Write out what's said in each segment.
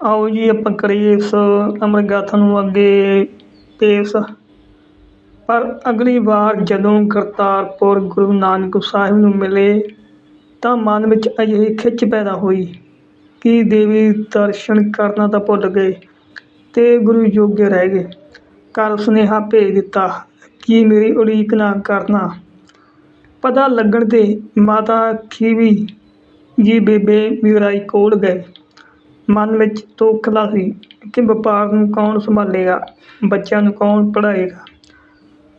ਆਓ ਜੀ, ਆਪਾਂ ਕਰੀਏ ਇਸ ਅੰਮ੍ਰਿਤ ਗਾਥਾ ਨੂੰ ਅੱਗੇ ਪੇਸ਼। ਪਰ ਅਗਲੀ ਵਾਰ ਜਦੋਂ ਕਰਤਾਰਪੁਰ ਗੁਰੂ ਨਾਨਕ ਸਾਹਿਬ ਨੂੰ ਮਿਲੇ, ਤਾਂ ਮਨ ਵਿੱਚ ਅਜਿਹੀ ਖਿੱਚ ਪੈਦਾ ਹੋਈ ਕਿ ਦੇਵੀ ਦਰਸ਼ਨ ਕਰਨਾ ਤਾਂ ਭੁੱਲ ਗਏ ਤੇ ਗੁਰੂ ਜੋਗੇ ਰਹਿ ਗਏ। ਘਰ ਸੁਨੇਹਾ ਭੇਜ ਦਿੱਤਾ ਕਿ ਮੇਰੀ ਉਡੀਕ ਨਾ ਕਰਨਾ। ਪਤਾ ਲੱਗਣ ਤੇ ਮਾਤਾ ਖੀਵੀ ਜੀ ਬੇਬੇ ਮੀਰਾਈ ਕੋਲ ਗਏ। ਮਨ ਵਿੱਚ ਤੋਖਲਾ ਸੀ ਕਿ ਵਪਾਰ ਨੂੰ ਕੌਣ ਸੰਭਾਲੇਗਾ, ਬੱਚਿਆਂ ਨੂੰ ਕੌਣ ਪੜ੍ਹਾਏਗਾ।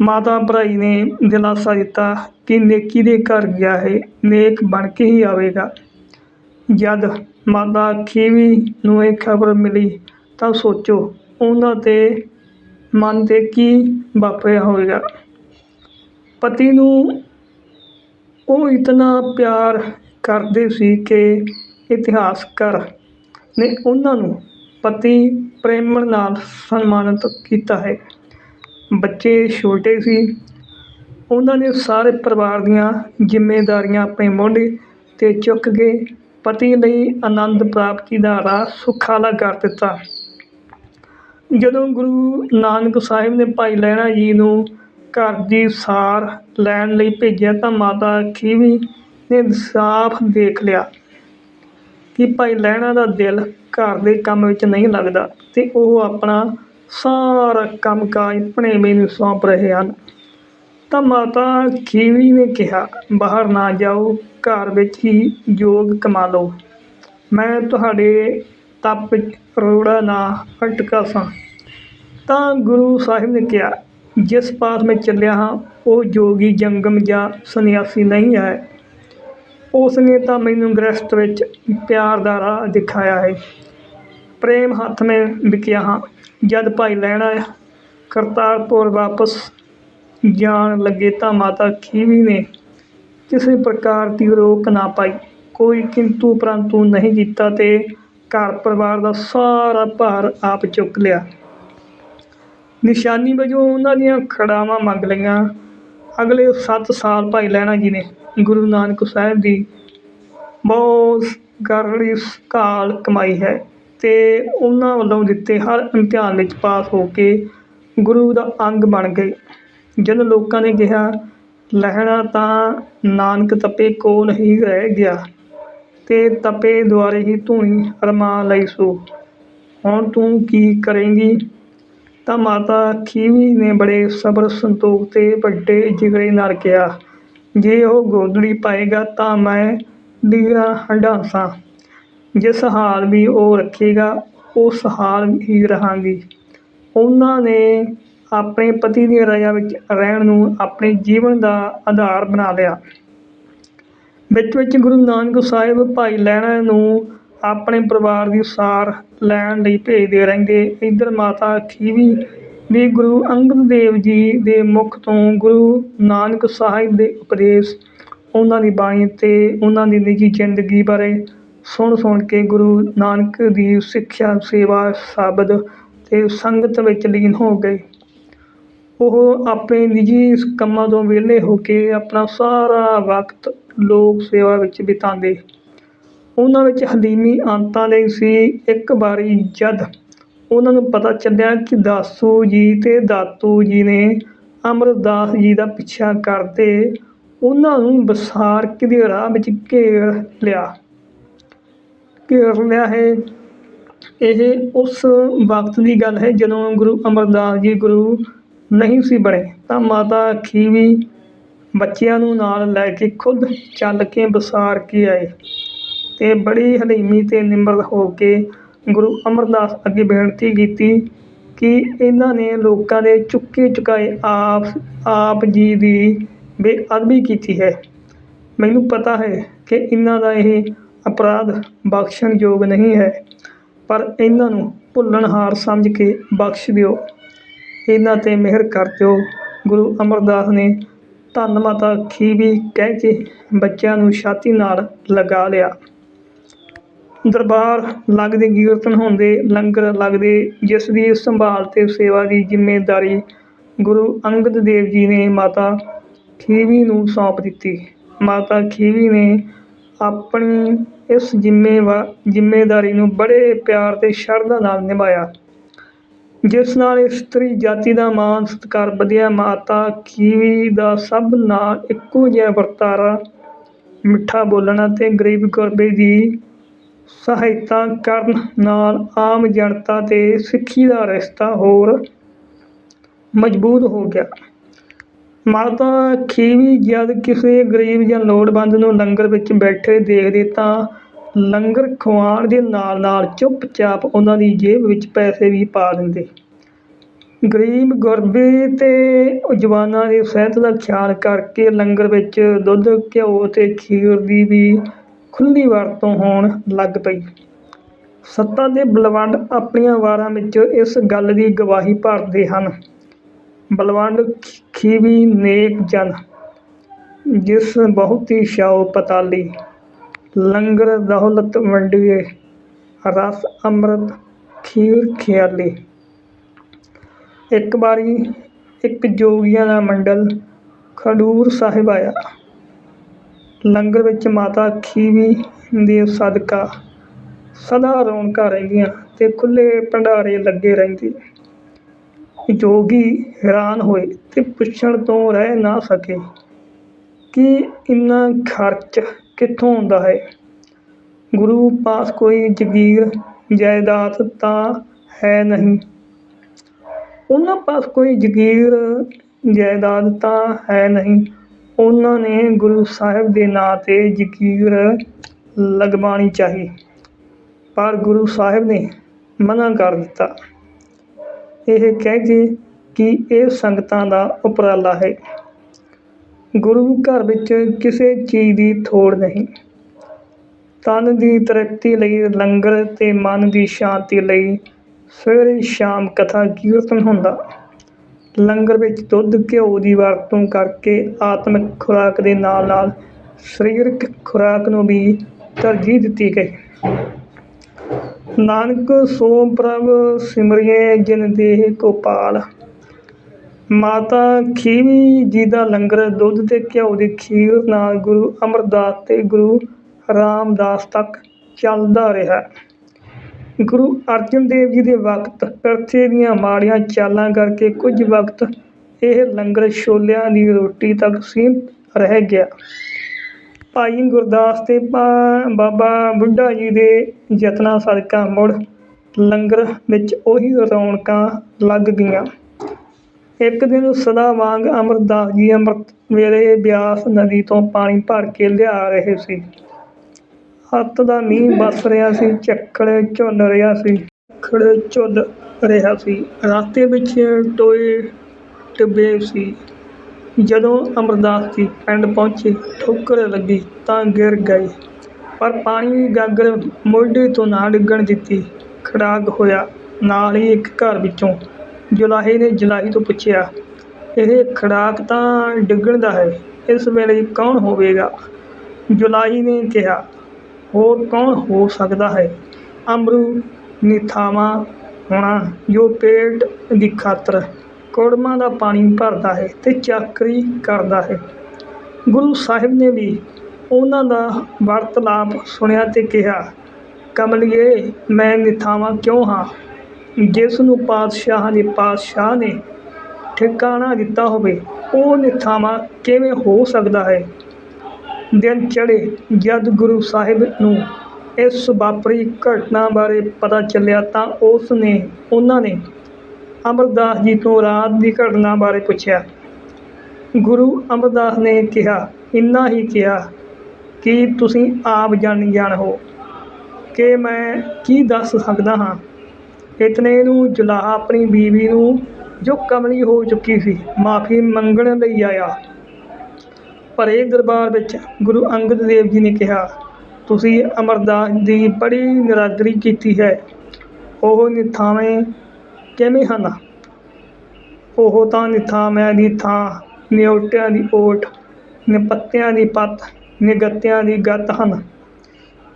ਮਾਤਾ ਭਰਾਈ ਨੇ ਦਿਲਾਸਾ ਦਿੱਤਾ ਕਿ ਨੇਕੀ ਦੇ ਘਰ ਗਿਆ ਹੈ, ਨੇਕ ਬਣ ਕੇ ਹੀ ਆਵੇਗਾ। ਜਦ ਮਾਤਾ ਖੀਵੀ ਨੂੰ ਇਹ ਖਬਰ ਮਿਲੀ ਤਾਂ ਸੋਚੋ, ਉਹਨਾਂ ਦੇ ਮਨ 'ਤੇ ਕੀ ਵਾਪਰਿਆ ਹੋਵੇਗਾ। ਪਤੀ ਨੂੰ ਉਹ ਇਤਨਾ ਪਿਆਰ ਕਰਦੇ ਸੀ ਕਿ ਇਤਿਹਾਸਕਾਰ ਨੇ ਉਹਨਾਂ ਨੂੰ ਪਤੀ ਪ੍ਰੇਮ ਨਾਲ ਸਨਮਾਨਿਤ ਕੀਤਾ ਹੈ। ਬੱਚੇ ਛੋਟੇ ਸੀ। ਉਹਨਾਂ ਨੇ ਸਾਰੇ ਪਰਿਵਾਰ ਦੀਆਂ ਜ਼ਿੰਮੇਵਾਰੀਆਂ ਆਪਣੇ ਮੋਢੇ 'ਤੇ ਚੁੱਕ ਕੇ ਪਤੀ ਲਈ ਆਨੰਦ ਪ੍ਰਾਪਤੀ ਦਾ ਰਾਹ ਸੁਖਾਲਾ ਕਰ ਦਿੱਤਾ। ਜਦੋਂ ਗੁਰੂ ਨਾਨਕ ਸਾਹਿਬ ਨੇ ਭਾਈ ਲਹਿਣਾ ਜੀ ਨੂੰ ਘਰ ਦੀ ਸਾਰ ਲੈਣ ਲਈ ਭੇਜਿਆ ਤਾਂ ਮਾਤਾ ਖੀਵੀ ਨੇ ਸਾਫ਼ ਦੇਖ ਲਿਆ। ਕਿ ਭਾਈ ਲਹਿਣਾ ਦਾ ਦਿਲ ਘਰ ਦੇ ਕੰਮ ਵਿੱਚ ਨਹੀਂ ਲੱਗਦਾ ਅਤੇ ਉਹ ਆਪਣਾ ਸਾਰਾ ਕੰਮ ਕਾਜ ਭਣੇਵੇਂ ਨੂੰ ਸੌਂਪ ਰਹੇ ਹਨ। ਤਾਂ ਮਾਤਾ ਖੀਵੀ ਨੇ ਕਿਹਾ, ਬਾਹਰ ਨਾ ਜਾਓ, ਘਰ ਵਿੱਚ ਹੀ ਯੋਗ ਕਮਾ ਲਓ। ਮੈਂ ਤੁਹਾਡੇ ਤਪ ਵਿੱਚ ਰੋੜਾ ਨਾ ਅਟਕਾ ਸਾਂ ਤਾਂ ਗੁਰੂ ਸਾਹਿਬ ਨੇ ਕਿਹਾ, ਜਿਸ ਪਾਸ ਮੈਂ ਚੱਲਿਆ ਹਾਂ, ਉਹ ਜੋਗੀ ਜੰਗਮ ਜਾਂ ਸੰਨਿਆਸੀ ਨਹੀਂ ਹੈ। ਉਸ ਨੇ ਤਾਂ ਮੈਨੂੰ ਗ੍ਰਸਤ ਵਿੱਚ ਪਿਆਰ ਦਾ ਰਾਹ ਦਿਖਾਇਆ ਹੈ। ਪ੍ਰੇਮ ਹੱਥ ਮੈਂ ਵਿਕਿਆ ਹਾਂ। ਜਦ ਭਾਈ ਲੈਣਾ ਕਰਤਾਰਪੁਰ ਵਾਪਸ ਜਾਣ ਲੱਗੇ ਤਾਂ ਮਾਤਾ ਖੀਵੀ ਨੇ ਕਿਸੇ ਪ੍ਰਕਾਰ ਦੀ ਰੋਕ ਨਾ ਪਾਈ। ਕੋਈ ਕਿੰਤੂ ਪਰੰਤੂ ਨਹੀਂ ਕੀਤਾ ਤੇ ਘਰ ਪਰਿਵਾਰ ਦਾ ਸਾਰਾ ਭਾਰ ਆਪ ਚੁੱਕ ਲਿਆ। ਨਿਸ਼ਾਨੀ ਵਜੋਂ ਉਹਨਾਂ ਦੀਆਂ ਖੜਾਵਾਂ ਮੰਗ ਲਈਆਂ। ਅਗਲੇ ਸੱਤ ਸਾਲ ਭਾਈ ਲਹਿਣਾ ਜੀ ਨੇ ਗੁਰੂ ਨਾਨਕ ਸਾਹਿਬ ਦੀ ਬਹੁਤ ਗਰੜੀ ਕਾਲ ਕਮਾਈ ਹੈ ਅਤੇ ਉਹਨਾਂ ਵੱਲੋਂ ਦਿੱਤੇ ਹਰ ਇਮਤਿਹਾਨ ਵਿੱਚ ਪਾਸ ਹੋ ਕੇ ਗੁਰੂ ਦਾ ਅੰਗ ਬਣ ਗਏ। ਜਦ ਲੋਕਾਂ ਨੇ ਕਿਹਾ, ਲਹਿਣਾ ਤਾਂ ਨਾਨਕ ਤਪੇ ਕੋਲ ਹੀ ਰਹਿ ਗਿਆ ਤੇ ਤਪੇ ਦੁਆਰੇ ਹੀ ਧੂਣੀ ਅਰਮਾ ਲਈ ਸੋ। ਹੁਣ ਤੂੰ ਕੀ ਕਰੇਂਗੀ? ਤਾਂ ਮਾਤਾ ਖੀਵੀ ਨੇ ਬੜੇ ਸਬਰ, ਸੰਤੋਖ ਤੇ ਵੱਡੇ ਜਿਗਰੇ ਨਾਲ ਕਿਹਾ, ਜੇ ਉਹ ਗੋਦੜੀ ਪਾਏਗਾ ਤਾਂ ਮੈਂ ਲੀਰਾਂ ਹੰਡਾਸਾਂ ਜਿਸ ਹਾਲ ਵੀ ਉਹ ਰੱਖੇਗਾ, ਉਸ ਹਾਲ ਹੀ ਰਹਾਂਗੀ। ਉਹਨਾਂ ਨੇ ਆਪਣੇ ਪਤੀ ਦੀ ਰਜਾ ਵਿੱਚ ਰਹਿਣ ਨੂੰ ਆਪਣੇ ਜੀਵਨ ਦਾ ਆਧਾਰ ਬਣਾ ਲਿਆ। ਵਿੱਚ ਵਿੱਚ ਗੁਰੂ ਨਾਨਕ ਸਾਹਿਬ ਭਾਈ ਲਹਿਣਾ ਨੂੰ ਆਪਣੇ ਪਰਿਵਾਰ ਦੀ ਸਾਰ ਲੈਣ ਲਈ ਭੇਜਦੇ ਰਹਿੰਦੇ। ਇੱਧਰ ਮਾਤਾ ਖੀਵੀ ਵੀ ਗੁਰੂ ਅੰਗਦ ਦੇਵ ਜੀ ਦੇ ਮੁਖ ਤੋਂ ਗੁਰੂ ਨਾਨਕ ਸਾਹਿਬ ਦੇ ਉਪਦੇਸ਼ ਉਹਨਾਂ ਦੀ ਬਾਣੀ ਅਤੇ ਉਹਨਾਂ ਦੀ ਨਿੱਜੀ ਜ਼ਿੰਦਗੀ ਬਾਰੇ ਸੁਣ ਸੁਣ ਕੇ ਗੁਰੂ ਨਾਨਕ ਦੀ ਸਿੱਖਿਆ ਸੇਵਾ ਸ਼ਬਦ ਅਤੇ ਸੰਗਤ ਵਿੱਚ ਲੀਨ ਹੋ ਗਏ। ਉਹ ਆਪਣੇ ਨਿੱਜੀ ਕੰਮਾਂ ਤੋਂ ਵਿਹਲੇ ਹੋ ਕੇ ਆਪਣਾ ਸਾਰਾ ਵਕਤ ਲੋਕ ਸੇਵਾ ਵਿੱਚ ਬਿਤਾਉਂਦੇ। ਉਹਨਾਂ ਵਿੱਚ ਹਲੀਮੀ ਅੰਤਾਂ ਲਈ ਸੀ, ਇੱਕ ਵਾਰੀ ਜਦ ਉਹਨਾਂ ਨੂੰ ਪਤਾ ਚੱਲਿਆ ਕਿ ਦਾਸੂ ਜੀ ਤੇ ਦਾਤੂ ਜੀ ਨੇ ਅਮਰਦਾਸ ਜੀ ਦਾ ਪਿੱਛਾ ਕਰਦੇ ਉਹਨਾਂ ਨੂੰ ਬਸਾਰ ਦੇ ਰਾਹ ਵਿੱਚ ਘੇਰ ਲਿਆ? ਘੇਰ ਲਿਆ ਹੈ। ਇਹ ਉਸ ਵਕਤ ਦੀ ਗੱਲ ਹੈ ਜਦੋਂ ਗੁਰੂ ਅਮਰਦਾਸ ਜੀ ਗੁਰੂ ਨਹੀਂ ਸੀ ਬਣੇ, ਤਾਂ ਮਾਤਾ ਖੀਵੀ ਬੱਚਿਆਂ ਨੂੰ ਨਾਲ ਲੈ ਕੇ ਖੁਦ ਚੱਲ ਕੇ ਬਸਾਰ ਕੇ ਆਏ। ਅਤੇ ਬੜੀ ਹਲੀਮੀ ਅਤੇ ਨਿਮਰਤ ਹੋ ਕੇ ਗੁਰੂ ਅਮਰਦਾਸ ਅੱਗੇ ਬੇਨਤੀ ਕੀਤੀ ਕਿ ਇਹਨਾਂ ਨੇ ਲੋਕਾਂ ਦੇ ਚੁੱਕੇ ਚੁਕਾਏ ਆਪ ਆਪ ਜੀ ਦੀ ਬੇਅਦਬੀ ਕੀਤੀ ਹੈ। ਮੈਨੂੰ ਪਤਾ ਹੈ ਕਿ ਇਹਨਾਂ ਦਾ ਇਹ ਅਪਰਾਧ ਬਖਸ਼ਣਯੋਗ ਨਹੀਂ ਹੈ, ਪਰ ਇਹਨਾਂ ਨੂੰ ਭੁੱਲਣਹਾਰ ਸਮਝ ਕੇ ਬਖਸ਼ ਦਿਓ। ਇਹਨਾਂ ਤੇ ਮਿਹਰ ਕਰ ਦਿਓ। ਗੁਰੂ ਅਮਰਦਾਸ ਨੇ ਧੰਨ ਮਾਤਾ ਖੀਵੀ ਕਹਿ ਕੇ ਬੱਚਿਆਂ ਨੂੰ ਛਾਤੀ ਨਾਲ ਲਗਾ ਲਿਆ। ਦਰਬਾਰ ਲੱਗਦੇ ਕੀਰਤਨ ਹੁੰਦੇ, ਲੰਗਰ ਲੱਗਦੇ, ਜਿਸ ਦੀ ਸੰਭਾਲ ਅਤੇ ਸੇਵਾ ਦੀ ਜ਼ਿੰਮੇਵਾਰੀ ਗੁਰੂ ਅੰਗਦ ਦੇਵ ਜੀ ਨੇ ਮਾਤਾ ਖੀਵੀ ਨੂੰ ਸੌਂਪ ਦਿੱਤੀ। ਮਾਤਾ ਖੀਵੀ ਨੇ ਆਪਣੀ ਇਸ ਜ਼ਿੰਮੇਵਾ ਜ਼ਿੰਮੇਦਾਰੀ ਨੂੰ ਬੜੇ ਪਿਆਰ ਅਤੇ ਸ਼ਰਧਾ ਨਾਲ ਨਿਭਾਇਆ। ਜਿਸ ਨਾਲ ਇਸਤਰੀ ਜਾਤੀ ਦਾ ਮਾਣ ਸਤਿਕਾਰ ਵਧਿਆ, ਮਾਤਾ ਖੀਵੀ ਦਾ ਸਭ ਨਾਲ ਇੱਕੋ ਜਿਹਾ ਵਰਤਾਰਾ, ਮਿੱਠਾ ਬੋਲਣਾ ਤੇ ਗਰੀਬ ਗੁਰਬੇ ਦੀ ਸਹਾਇਤਾ ਕਰਨ ਨਾਲ ਆਮ ਜਨਤਾ ਤੇ ਸਿੱਖੀ ਦਾ ਰਿਸ਼ਤਾ ਹੋਰ ਮਜ਼ਬੂਤ ਹੋ ਗਿਆ। ਮਾਤਾ ਖੀਵੀ ਜਦ ਕਿਸੇ ਗਰੀਬ ਜਾਂ ਲੋੜਵੰਦ ਨੂੰ ਲੰਗਰ ਵਿੱਚ ਬੈਠੇ ਦੇਖਦੇ ਤਾਂ ਲੰਗਰ ਖਵਾਉਣ ਦੇ ਨਾਲ ਨਾਲ ਚੁੱਪਚਾਪ ਉਹਨਾਂ ਦੀ ਜੇਬ ਵਿੱਚ ਪੈਸੇ ਵੀ ਪਾ ਦਿੰਦੇ। ਗਰੀਬ, ਗੁਰਬੇ ਤੇ ਜਵਾਨਾਂ ਦੀ ਸਿਹਤ ਦਾ ਖਿਆਲ ਕਰਕੇ ਲੰਗਰ ਵਿੱਚ ਦੁੱਧ, ਘਿਓ ਅਤੇ ਖੀਰ ਦੀ ਵੀ ਖੁੱਲ੍ਹੀ ਵਰਤੋਂ ਹੋਣ ਲੱਗ ਪਈ। ਸੱਤਾ ਦੇ ਬਲਵੰਡ ਆਪਣੀਆਂ ਵਾਰਾਂ ਵਿੱਚ ਇਸ ਗੱਲ ਦੀ ਗਵਾਹੀ ਭਰਦੇ ਹਨ। ਬਲਵੰਡ ਖੀਵੀ ਨੇਕ ਜਨ, ਜਿਸ ਬਹੁਤੀ ਛਾਉ ਪਤਾਲੀ। ਲੰਗਰ, ਦੌਲਤ, ਵੰਡੀਏ, ਰਸ, ਅੰਮ੍ਰਿਤ, ਖੀਰ, ਖਿਆਲੀ। ਇੱਕ ਵਾਰੀ ਇੱਕ ਜੋਗੀਆਂ ਦਾ ਮੰਡਲ ਖਡੂਰ ਸਾਹਿਬ ਆਇਆ। ਲੰਗਰ ਵਿੱਚ ਮਾਤਾ ਖੀਵੀ ਦੇ ਸਦਕਾ। ਸਦਾ ਰੌਣਕਾਂ ਰਹਿੰਦੀਆਂ ਤੇ ਖੁੱਲ੍ਹੇ ਭੰਡਾਰੇ ਲੱਗੇ ਰਹਿੰਦੇ। ਜੋਗੀ ਹੈਰਾਨ ਹੋਏ ਅਤੇ ਪੁੱਛਣ ਤੋਂ ਰਹਿ ਨਾ ਸਕੇ ਕਿ ਇੰਨਾ ਖਰਚ ਕਿੱਥੋਂ ਆਉਂਦਾ ਹੈ? ਗੁਰੂ ਪਾਸ ਕੋਈ ਜਗੀਰ, ਜਾਇਦਾਦ ਤਾਂ ਹੈ ਨਹੀਂ। ਉਹਨਾਂ ਪਾਸ ਕੋਈ ਜਗੀਰ, ਜਾਇਦਾਦ ਤਾਂ ਹੈ ਨਹੀਂ। ਉਹਨਾਂ ਨੇ ਗੁਰੂ ਸਾਹਿਬ ਦੇ ਨਾਂ ਤੇ ਜਗੀਰ ਲਗਵਾਉਣੀ ਚਾਹੀ, ਪਰ ਗੁਰੂ ਸਾਹਿਬ ਨੇ ਮਨਾ ਕਰ ਦਿੱਤਾ। ਇਹ ਕਹਿ ਕੇ ਕਿ ਇਹ ਸੰਗਤਾਂ ਦਾ ਉਪਰਾਲਾ ਹੈ। ਗੁਰੂ ਘਰ ਵਿੱਚ ਕਿਸੇ ਚੀਜ਼ ਦੀ ਥੋੜ ਨਹੀਂ। ਤਨ ਦੀ ਤਰੱਕੀ ਲਈ, ਲੰਗਰ ਤੇ ਮਨ ਦੀ ਸ਼ਾਂਤੀ ਲਈ ਸਵੇਰੇ ਸ਼ਾਮ ਕਥਾ ਕੀਰਤਨ ਹੁੰਦਾ। ਲੰਗਰ ਵਿੱਚ ਦੁੱਧ, ਘਿਓ ਦੀ ਵਰਤੋਂ ਕਰਕੇ ਆਤਮਿਕ ਖੁਰਾਕ ਦੇ ਨਾਲ ਨਾਲ ਸਰੀਰਕ ਖੁਰਾਕ ਨੂੰ ਵੀ ਤਰਜੀਹ ਦਿੱਤੀ ਗਈ। ਨਾਨਕ ਸੋ ਪ੍ਰਭ ਸਿਮਰਿਏ ਜਿਨ ਦੇਹ ਗੋਪਾਲ। ਮਾਤਾ ਖੀਵੀ ਜੀ ਦਾ ਲੰਗਰ ਦੁੱਧ ਤੇ ਘਿਓ ਦੀ ਖੀਰ ਨਾਲ ਗੁਰੂ ਅਮਰਦਾਸ ਤੇ ਗੁਰੂ ਰਾਮਦਾਸ ਤੱਕ ਚੱਲਦਾ ਰਿਹਾ। ਗੁਰੂ ਅਰਜਨ ਦੇਵ ਜੀ ਦੇ ਵਕਤ ਪਿਰਥੇ ਦੀਆਂ ਮਾੜੀਆਂ ਚਾਲਾਂ ਕਰਕੇ ਕੁਝ ਵਕਤ ਇਹ ਲੰਗਰ ਛੋਲਿਆਂ ਦੀ ਰੋਟੀ ਤੱਕ ਸੀਮਿਤ ਰਹਿ ਗਿਆ। ਭਾਈ ਗੁਰਦਾਸ ਤੇ ਭਾ- ਬਾਬਾ ਬੁੱਢਾ ਜੀ ਦੇ ਯਤਨਾਂ ਸਦਕਾ ਮੁੜ ਲੰਗਰ ਵਿੱਚ ਉਹੀ ਰੌਣਕਾਂ ਲੱਗ ਗਈਆਂ। ਇੱਕ ਦਿਨ ਸਦਾ ਵਾਂਗ ਅਮਰਦਾਸ ਜੀ ਅੰਮ੍ਰਿਤ ਵੇਲੇ ਬਿਆਸ ਨਦੀ ਤੋਂ ਪਾਣੀ ਭਰ ਕੇ ਲਿਆ ਰਹੇ ਸੀ। ਹੱਤ ਦਾ ਮੀਂਹ ਵਸ ਰਿਹਾ ਸੀ ਝੱਖੜ ਝੁੱਲ ਰਿਹਾ ਸੀ ਝੱਖੜ ਝੁੱਲ ਰਿਹਾ ਸੀ। ਰਸਤੇ ਵਿੱਚ ਟੋਏ ਟਿੱਬੇ ਸੀ। ਜਦੋਂ ਅਮਰਦਾਸ ਜੀ ਪਿੰਡ ਪਹੁੰਚੇ, ਠੋਕਰ ਲੱਗੀ ਤਾਂ ਗਿਰ ਗਏ। ਪਰ ਪਾਣੀ ਗਾਗਰ ਮੋਢੇ ਤੋਂ ਨਾ ਡਿੱਗਣ ਦਿੱਤੀ। ਖੜਾਕ ਹੋਇਆ ਨਾਲ ਹੀ ਇੱਕ ਘਰ ਵਿੱਚੋਂ। ਜੁਲਾਹੇ ਨੇ ਜੁਲਾਹੀ ਤੋਂ ਪੁੱਛਿਆ, ਇਹ ਖੜਾਕ ਤਾਂ ਡਿੱਗਣ ਦਾ ਹੈ, ਇਸ ਵੇਲੇ ਕੌਣ ਹੋਵੇਗਾ? ਜੁਲਾਹੀ ਨੇ ਕਿਹਾ ਹੋਰ ਕੌਣ ਹੋ ਸਕਦਾ ਹੈ? ਅਮਰੂ ਨਿਥਾਵਾਂ ਹੋਣਾ, ਜੋ ਪੇਟ ਦੀ ਖਾਤਰ ਕੁੜਮਾਂ ਦਾ ਪਾਣੀ ਭਰਦਾ ਹੈ ਅਤੇ ਚਾਕਰੀ ਕਰਦਾ ਹੈ। ਗੁਰੂ ਸਾਹਿਬ ਨੇ ਵੀ ਉਹਨਾਂ ਦਾ ਵਾਰਤਾਲਾਪ ਸੁਣਿਆ ਅਤੇ ਕਿਹਾ, ਕਮਲੀਏ, ਮੈਂ ਨਿਥਾਵਾਂ ਕਿਉਂ ਹਾਂ? ਜਿਸ ਨੂੰ ਪਾਤਸ਼ਾਹ ਦੇ ਪਾਤਸ਼ਾਹ ਨੇ ਠਿਕਾਣਾ ਦਿੱਤਾ ਹੋਵੇ, ਉਹ ਨਿਥਾਵਾਂ ਕਿਵੇਂ ਹੋ ਸਕਦਾ ਹੈ? ਦਿਨ ਚੜ੍ਹੇ ਜਦ ਗੁਰੂ ਸਾਹਿਬ ਨੂੰ ਇਸ ਵਾਪਰੀ ਘਟਨਾ ਬਾਰੇ ਪਤਾ ਚੱਲਿਆ ਤਾਂ ਉਸ ਨੇ ਉਹਨਾਂ ਨੇ ਅਮਰਦਾਸ ਜੀ ਤੋਂ ਰਾਤ ਦੀ ਘਟਨਾ ਬਾਰੇ ਪੁੱਛਿਆ। ਗੁਰੂ ਅਮਰਦਾਸ ਨੇ ਕਿਹਾ, ਇੰਨਾ ਹੀ ਕਿਹਾ ਕਿ ਤੁਸੀਂ ਆਪ ਜਾਣੀ ਜਾਣ ਹੋ। ਕਿ ਮੈਂ ਕੀ ਦੱਸ ਸਕਦਾ ਹਾਂ? ਇਤਨੇ ਨੂੰ ਜੁਲਾਹਾ ਆਪਣੀ ਬੀਵੀ ਨੂੰ ਜੋ ਕਮਲੀ ਹੋ ਚੁੱਕੀ ਸੀ, ਮਾਫੀ ਮੰਗਣ ਲਈ ਆਇਆ। ਭਰੇ ਦਰਬਾਰ ਵਿੱਚ ਗੁਰੂ ਅੰਗਦ ਦੇਵ ਜੀ ਨੇ ਕਿਹਾ, ਤੁਸੀਂ ਅਮਰਦਾਸ ਦੀ ਬੜੀ ਨਿਰਾਦਰੀ ਕੀਤੀ ਹੈ। ਉਹ ਨਿਥਾਵੇਂ ਕਿਵੇਂ ਹਨ? ਉਹ ਤਾਂ ਨਿਥਾਵਿਆਂ ਦੀ ਥਾਂ, ਨਿਉਟਿਆਂ ਦੀ ਓਟ, ਨਿਪੱਤਿਆਂ ਦੀ ਪੱਤ, ਨਿਗੱਤਿਆਂ ਦੀ ਗੱਤ ਹਨ।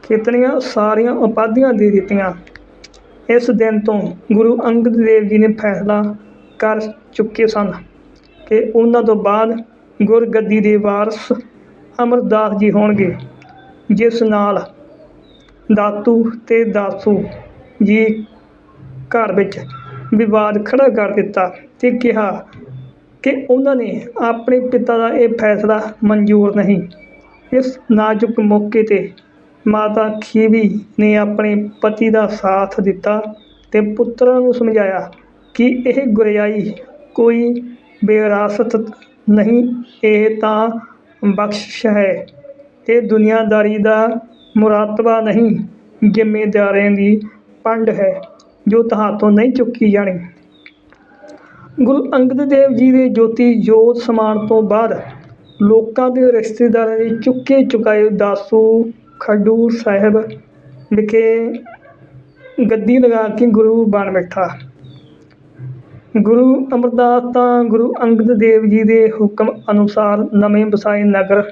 ਕਿਤਨੀਆਂ ਸਾਰੀਆਂ ਉਪਾਧੀਆਂ ਦੇ ਦਿੱਤੀਆਂ। ਇਸ ਦਿਨ ਤੋਂ ਗੁਰੂ ਅੰਗਦ ਦੇਵ ਜੀ ਨੇ ਫੈਸਲਾ ਕਰ ਚੁੱਕੇ ਸਨ ਕਿ ਉਹਨਾਂ ਤੋਂ ਬਾਅਦ ਗੁਰਗੱਦੀ ਦੇ ਵਾਰਸ ਅਮਰਦਾਸ ਜੀ ਹੋਣਗੇ, ਜਿਸ ਨਾਲ ਦਾਤੂ ਤੇ ਦਾਸੂ ਜੀ ਘਰ ਵਿੱਚ ਵਿਵਾਦ ਖੜਾ ਕਰ ਦਿੱਤਾ ਤੇ ਕਿਹਾ ਕਿ ਉਹਨਾਂ ਨੇ ਆਪਣੇ ਪਿਤਾ ਦਾ ਇਹ ਫੈਸਲਾ ਮਨਜ਼ੂਰ ਨਹੀਂ। ਇਸ ਨਾਜ਼ੁਕ ਮੌਕੇ ਤੇ ਮਾਤਾ ਖੀਵੀ ਨੇ ਆਪਣੇ ਪਤੀ ਦਾ ਸਾਥ ਦਿੱਤਾ ਤੇ ਪੁੱਤਰਾਂ ਨੂੰ ਸਮਝਾਇਆ ਕਿ ਇਹ ਗੁਰਿਆਈ ਕੋਈ ਵਿਰਾਸਤ ਨਹੀਂ, ਇਹ ਤਾਂ ਬਖਸ਼ਿਸ਼ ਹੈ। ਇਹ ਦੁਨੀਆਦਾਰੀ ਦਾ ਮੁਰਾਤਬਾ ਨਹੀਂ, ਜ਼ਿੰਮੇਦਾਰੀਆਂ ਦੀ ਪੰਡ ਹੈ, ਜੋ ਤੁਹਾਤੋਂ ਨਹੀਂ ਚੁੱਕੀ ਜਾਣੀ। ਗੁਰੂ ਅੰਗਦ ਦੇਵ ਜੀ ਦੇ ਜੋਤੀ ਜੋਤ ਸਮਾਨ ਤੋਂ ਬਾਅਦ ਲੋਕਾਂ ਦੇ ਰਿਸ਼ਤੇਦਾਰਾਂ ਦੇ ਚੁੱਕੇ ਚੁਕਾਏ ਦਾਸੂ ਖਡੂਰ ਸਾਹਿਬ ਵਿਖੇ ਗੱਦੀ ਲਗਾ ਕੇ ਗੁਰੂ ਬਣ ਬੈਠਾ। ਗੁਰੂ ਅਮਰਦਾਸ ਤਾਂ ਗੁਰੂ ਅੰਗਦ ਦੇਵ ਜੀ ਦੇ ਹੁਕਮ ਅਨੁਸਾਰ ਨਵੇਂ ਵਸਾਏ ਨਗਰ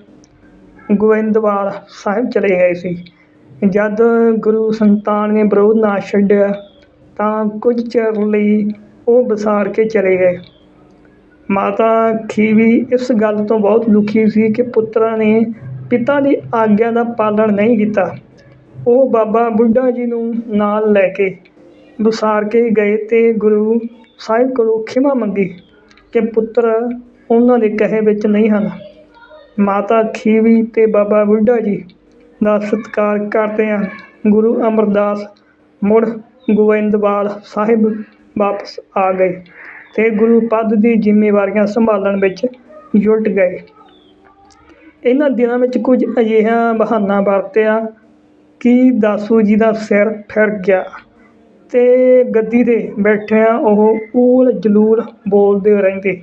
ਗੋਇੰਦਵਾਲ ਸਾਹਿਬ ਚਲੇ ਗਏ ਸੀ। ਜਦ ਗੁਰੂ ਸੰਤਾਨ ਨੇ ਵਿਰੋਧ ਨਾ ਛੱਡਿਆ, ਤਾਂ ਕੁਝ ਚਿਰ ਲਈ ਉਹ ਵਿਸਾਰ ਕੇ ਚਲੇ ਗਏ। ਮਾਤਾ ਖੀਵੀ ਇਸ ਗੱਲ ਤੋਂ ਬਹੁਤ ਦੁਖੀ ਸੀ ਕਿ ਪੁੱਤਰਾਂ ਨੇ ਪਿਤਾ ਦੀ ਆਗਿਆ ਦਾ ਪਾਲਣ ਨਹੀਂ ਕੀਤਾ। ਉਹ ਬਾਬਾ ਬੁੱਢਾ ਜੀ ਨੂੰ ਨਾਲ ਲੈ ਕੇ ਵਿਸਾਰ ਕੇ ਗਏ ਅਤੇ ਗੁਰੂ ਸਾਹਿਬ ਕੋਲੋਂ ਖਿਮਾ ਮੰਗੀ ਕਿ ਪੁੱਤਰ ਉਹਨਾਂ ਦੇ ਕਹੇ ਵਿੱਚ ਨਹੀਂ ਹਨ ਮਾਤਾ ਖੀਵੀ ਅਤੇ ਬਾਬਾ ਬੁੱਢਾ ਜੀ ਦਾ ਸਤਿਕਾਰ ਕਰਦਿਆਂ ਗੁਰੂ ਅਮਰਦਾਸ ਮੁੜ ਗੋਇੰਦਵਾਲ ਸਾਹਿਬ ਵਾਪਸ ਆ ਗਏ ਅਤੇ ਗੁਰੂ ਪਦ ਦੀ ਜ਼ਿੰਮੇਵਾਰੀਆਂ ਸੰਭਾਲਣ ਵਿੱਚ ਜੁਟ ਗਏ। ਇਹਨਾਂ ਦਿਨਾਂ ਵਿੱਚ ਕੁਝ ਅਜਿਹਾ ਬਹਾਨਾ ਵਰਤਿਆ ਕਿ ਦਾਸੂ ਜੀ ਦਾ ਸਿਰ ਫਿਰ ਗਿਆ। ਤੇ ਗੱਦੀ 'ਤੇ ਬੈਠਿਆਂ ਉਹ ਊਲ ਜਲੂਲ ਬੋਲਦੇ ਰਹਿੰਦੇ।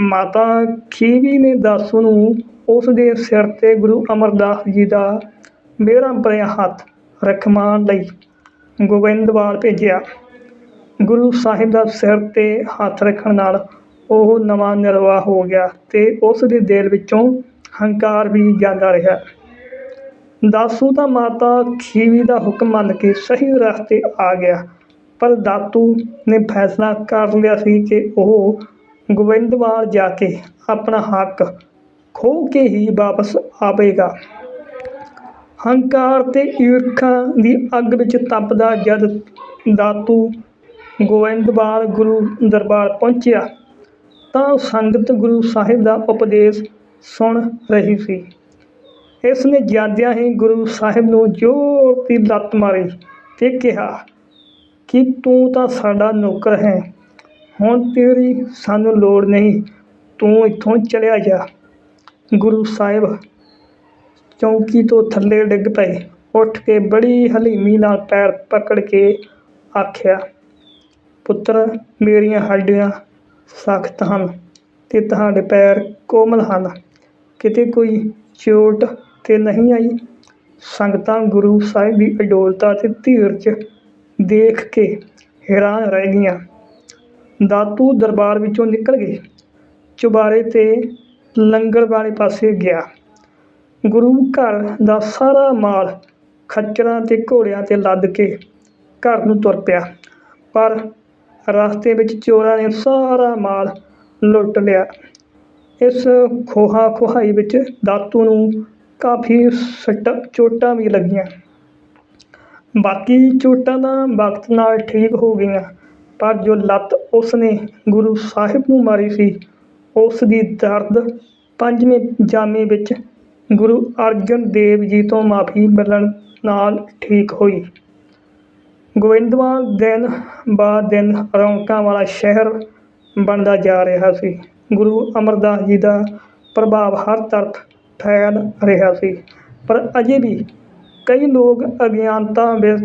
ਮਾਤਾ ਖੀਵੀ ਨੇ ਦਾਸੂ ਨੂੰ, ਉਸ ਦੇ ਸਿਰ 'ਤੇ ਗੁਰੂ ਅਮਰਦਾਸ ਜੀ ਦਾ ਮਿਹਰਾਂ ਭਰਿਆ ਹੱਥ ਰਖਵਾਉਣ ਲਈ ਗੋਬਿੰਦਵਾਲ ਭੇਜਿਆ। ਗੁਰੂ ਸਾਹਿਬ ਦਾ ਸਿਰ 'ਤੇ ਹੱਥ ਰੱਖਣ ਨਾਲ ਉਹ ਨਵਾਂ ਨਿਰਵਾਹ ਹੋ ਗਿਆ ਅਤੇ ਉਸ ਦੇ ਦਿਲ ਵਿੱਚੋਂ ਹੰਕਾਰ ਵੀ ਜਾਂਦਾ ਰਿਹਾ। ਦਾਸੂ ਦਾ ਮਾਤਾ ਖੀਵੀ ਦਾ ਹੁਕਮ ਮੰਨ ਕੇ ਸਹੀ ਰਸਤੇ ਆ ਗਿਆ। ਪਰ ਦਾਤੂ ਨੇ ਫੈਸਲਾ ਕਰ ਲਿਆ ਸੀ ਕਿ ਉਹ ਗੋਬਿੰਦਵਾਲ ਜਾ ਕੇ ਆਪਣਾ ਹੱਕ ਖੋਹ ਕੇ ਹੀ ਵਾਪਸ ਆਵੇਗਾ। ਹੰਕਾਰ ਤੇ ਈਰਖਾ ਦੀ ਅੱਗ ਵਿੱਚ ਤਪਦਾ ਜਦ ਦਾਤੂ ਗੋਬਿੰਦਵਾਲ ਗੁਰੂ ਦਰਬਾਰ ਪਹੁੰਚਿਆ, ਤਾਂ ਸੰਗਤ ਗੁਰੂ ਸਾਹਿਬ ਦਾ ਉਪਦੇਸ਼ ਸੁਣ ਰਹੀ ਸੀ। ਇਸ ਨੇ ਜਾਂਦਿਆਂ ਹੀ ਗੁਰੂ ਸਾਹਿਬ ਨੂੰ ਜ਼ੋਰ ਦੀ ਲੱਤ ਮਾਰੀ ਤੇ ਕਿਹਾ, ਕਿ ਤੂੰ ਤਾਂ ਸਾਡਾ ਨੌਕਰ ਹੈ? ਹੁਣ ਤੇਰੀ ਸਾਨੂੰ ਲੋੜ ਨਹੀਂ, ਤੂੰ ਇੱਥੋਂ ਚਲਿਆ ਜਾ। ਗੁਰੂ ਸਾਹਿਬ ਚੌਂਕੀ ਤੋਂ ਥੱਲੇ ਡਿੱਗ ਪਏ। ਉੱਠ ਕੇ ਬੜੀ ਹਲੀਮੀ ਨਾਲ ਪੈਰ ਪਕੜ ਕੇ ਆਖਿਆ, ਪੁੱਤਰ, ਮੇਰੀਆਂ ਹੱਡੀਆਂ ਸਖਤ ਹਨ ਤੇ ਤੁਹਾਡੇ ਪੈਰ ਕੋਮਲ ਹਨ। ਕਿਤੇ ਕੋਈ ਚੋਟ ਤੇ ਨਹੀਂ ਆਈ। ਸੰਗਤਾਂ ਗੁਰੂ ਸਾਹਿਬ ਦੀ ਅਡੋਲਤਾ ਤੇ ਧੀਰਜ ਦੇਖ ਕੇ ਹੈਰਾਨ ਰਹਿ ਗਈਆਂ। ਦਾਤੂ ਦਰਬਾਰ ਵਿੱਚੋਂ ਨਿਕਲ ਗਏ। ਚੁਬਾਰੇ ਤੇ ਲੰਗਰ ਵਾਲੇ ਪਾਸੇ ਗਿਆ। ਗੁਰੂ ਘਰ ਦਾ ਸਾਰਾ ਮਾਲ ਖੱਚਰਾਂ ਤੇ ਘੋੜਿਆਂ ਤੇ ਲੱਦ ਕੇ ਘਰ ਨੂੰ ਤੁਰ ਪਿਆ। ਪਰ ਰਸਤੇ ਵਿੱਚ ਚੋਰਾਂ ਨੇ ਸਾਰਾ ਮਾਲ ਲੁੱਟ ਲਿਆ। ਇਸ ਖੋਹਾ ਖੁਹਾਈ ਵਿੱਚ ਦਾਤੂ ਨੂੰ ਕਾਫੀ ਸੱਟ ਚੋਟਾਂ ਵੀ ਲੱਗੀਆਂ। ਬਾਕੀ ਚੋਟਾਂ ਤਾਂ ਵਕਤ ਨਾਲ ਠੀਕ ਹੋ ਗਈਆਂ, ਪਰ ਜੋ ਲੱਤ ਉਸਨੇ ਗੁਰੂ ਸਾਹਿਬ ਨੂੰ ਮਾਰੀ ਸੀ ਉਸ ਦੀ ਦਰਦ ਪੰਜਵੇਂ ਜਾਮੇ ਵਿੱਚ ਗੁਰੂ ਅਰਜਨ ਦੇਵ ਜੀ ਤੋਂ ਮਾਫੀ ਮਿਲਣ ਨਾਲ ਠੀਕ ਹੋਈ। ਗੋਇੰਦਵਾਲ ਦਿਨ ਬਾ ਦਿਨ ਰੌਣਕਾਂ ਵਾਲਾ ਸ਼ਹਿਰ ਬਣਦਾ ਜਾ ਰਿਹਾ ਸੀ। ਗੁਰੂ ਅਮਰਦਾਸ ਜੀ ਦਾ ਪ੍ਰਭਾਵ ਹਰ ਤਰਫ ਫੈਲ ਰਿਹਾ ਸੀ। ਪਰ ਅਜੇ ਵੀ ਕਈ ਲੋਕ ਅਗਿਆਨਤਾ ਵਿੱਚ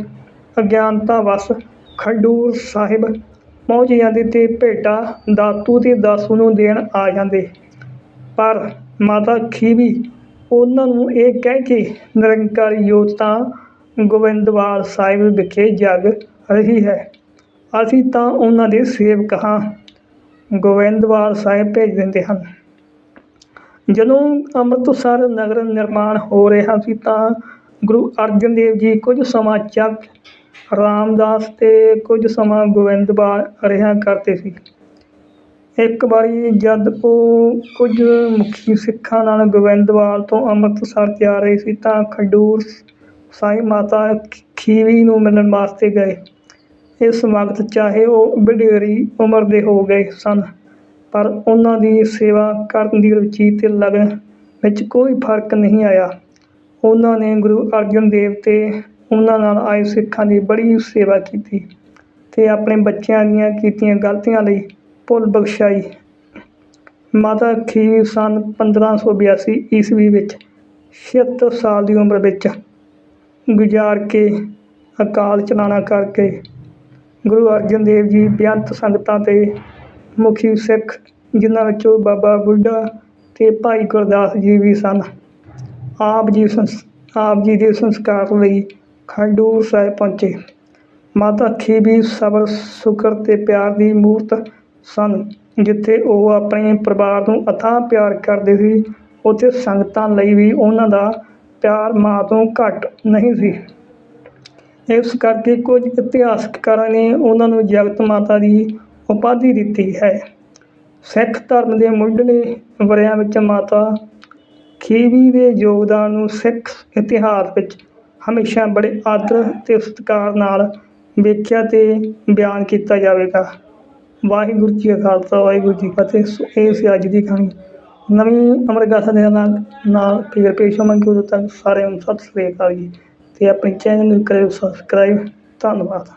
ਅਗਿਆਨਤਾ ਵਸ ਖਡੂਰ ਸਾਹਿਬ ਪਹੁੰਚ ਜਾਂਦੇ ਅਤੇ ਭੇਟਾ ਦਾਤੂ ਅਤੇ ਦਾਸੂ ਨੂੰ ਦੇਣ ਆ ਜਾਂਦੇ। ਪਰ ਮਾਤਾ ਖੀਵੀ ਉਹਨਾਂ ਨੂੰ ਇਹ ਕਹਿ ਕੇ ਨਿਰੰਕਾਰੀ ਜੋਤ ਤਾਂ ਗੋਬਿੰਦਵਾਲ ਸਾਹਿਬ ਵਿਖੇ ਜਗ ਰਹੀ ਹੈ। ਅਸੀਂ ਤਾਂ ਉਹਨਾਂ ਦੇ ਸੇਵਕ ਹਾਂ, ਗੋਬਿੰਦਵਾਲ ਸਾਹਿਬ ਭੇਜ ਦਿੰਦੇ ਹਨ। ਜਦੋਂ ਅੰਮ੍ਰਿਤਸਰ ਨਗਰ ਨਿਰਮਾਣ ਹੋ ਰਿਹਾ ਸੀ ਤਾਂ ਗੁਰੂ ਅਰਜਨ ਦੇਵ ਜੀ ਕੁਝ ਸਮਾਂ ਚੱਕ ਰਾਮਦਾਸ ਅਤੇ ਕੁਝ ਸਮਾਂ ਗੋਬਿੰਦਵਾਲ ਰਿਹਾ ਕਰਦੇ ਸੀ। ਇੱਕ ਵਾਰੀ ਜਦ ਉਹ ਕੁਝ ਮੁਖੀ ਸਿੱਖਾਂ ਨਾਲ ਗੋਬਿੰਦਵਾਲ ਤੋਂ ਅੰਮ੍ਰਿਤਸਰ ਜਾ ਰਹੇ ਸੀ ਤਾਂ ਖਡੂਰ ਸਾਈਂ ਮਾਤਾ ਖੀਵੀ ਨੂੰ ਮਿਲਣ ਵਾਸਤੇ ਗਏ। ਇਸ ਵਕਤ ਚਾਹੇ ਉਹ ਵਡੇਰੀ ਉਮਰ ਦੇ ਹੋ ਗਏ ਸਨ। ਪਰ ਉਹਨਾਂ ਦੀ ਸੇਵਾ ਕਰਨ ਦੀ ਰੁਚੀ ਅਤੇ ਲਗਨ ਵਿੱਚ ਕੋਈ ਫ਼ਰਕ ਨਹੀਂ ਆਇਆ। ਉਹਨਾਂ ਨੇ ਗੁਰੂ ਅਰਜਨ ਦੇਵ ਅਤੇ ਉਹਨਾਂ ਨਾਲ ਆਏ ਸਿੱਖਾਂ ਦੀ ਬੜੀ ਸੇਵਾ ਕੀਤੀ ਅਤੇ ਆਪਣੇ ਬੱਚਿਆਂ ਦੀਆਂ ਕੀਤੀਆਂ ਗਲਤੀਆਂ ਲਈ ਭੁੱਲ ਬਖਸ਼ਾਈ। ਮਾਤਾ ਖੀਵੀ ਸਨ 1582 ਈਸਵੀ ਵਿੱਚ 76 ਸਾਲ ਦੀ ਉਮਰ ਵਿੱਚ ਗੁਜ਼ਾਰ ਕੇ ਅਕਾਲ ਚਲਾਣਾ ਕਰਕੇ ਗੁਰੂ ਅਰਜਨ ਦੇਵ ਜੀ ਬੇਅੰਤ ਸੰਗਤਾਂ ਤੇ ਮੁਖੀ ਸਿੱਖ, ਜਿਨ੍ਹਾਂ ਵਿੱਚੋਂ ਬਾਬਾ ਬੁੱਢਾ ਅਤੇ ਭਾਈ ਗੁਰਦਾਸ ਜੀ ਵੀ ਸਨ। ਆਪ ਜੀ ਸੰਸ, ਆਪ ਜੀ ਦੇ ਸੰਸਕਾਰ ਲਈ ਖਡੂਰ ਸਾਹਿਬ ਪਹੁੰਚੇ। ਮਾਤਾ ਖੀਵੀ ਸਬਰ, ਸ਼ੁਕਰ ਅਤੇ ਪਿਆਰ ਦੀ ਮੂਰਤ ਸਨ, ਜਿੱਥੇ ਉਹ ਆਪਣੇ ਪਰਿਵਾਰ ਨੂੰ ਅਥਾਹ ਪਿਆਰ ਕਰਦੇ ਸੀ। ਉੱਥੇ ਸੰਗਤਾਂ ਲਈ ਵੀ ਉਹਨਾਂ ਦਾ ਪਿਆਰ ਮਾਂ ਤੋਂ ਘੱਟ ਨਹੀਂ ਸੀ। ਇਸ ਕਰਕੇ ਕੁਝ ਇਤਿਹਾਸਕਾਰਾਂ ਨੇ ਉਹਨਾਂ ਨੂੰ ਜਗਤ ਮਾਤਾ ਦੀ ਉਪਾਧੀ ਦਿੱਤੀ ਹੈ। ਸਿੱਖ ਧਰਮ ਦੇ ਮੁੱਢਲੇ ਵਰਿਆਂ ਵਿੱਚ ਮਾਤਾ ਖੀਵੀ ਦੇ ਯੋਗਦਾਨ ਨੂੰ ਸਿੱਖ ਇਤਿਹਾਸ ਵਿੱਚ ਹਮੇਸ਼ਾ ਬੜੇ ਆਦਰ ਤੇ ਸਤਿਕਾਰ ਨਾਲ ਵੇਖਿਆ ਤੇ ਬਿਆਨ ਕੀਤਾ ਜਾਵੇਗਾ। ਵਾਹਿਗੁਰੂ ਜੀ ਕਾ ਖਾਲਸਾ, ਵਾਹਿਗੁਰੂ ਜੀ ਕੀ ਫਤਿਹ। ਸੋ ਇਹ ਸੀ ਅੱਜ ਦੀ ਕਹਾਣੀ। ਨਵੀਂ ਅਮਰ ਦੇ ਨਾਲ ਨਾਲ ਫਿਰ ਪੇਸ਼ ਹੋਵਾਂਗੇ। ਉਦੋਂ ਤੱਕ ਸਾਰਿਆਂ ਨੂੰ ਸਤਿ ਸ੍ਰੀ ਅਕਾਲ ਜੀ ਤੇ ਆਪਣੇ ਚੈਨਲ ਨੂੰ ਕਰਿਓ ਸਬਸਕ੍ਰਾਈਬ ਧੰਨਵਾਦ।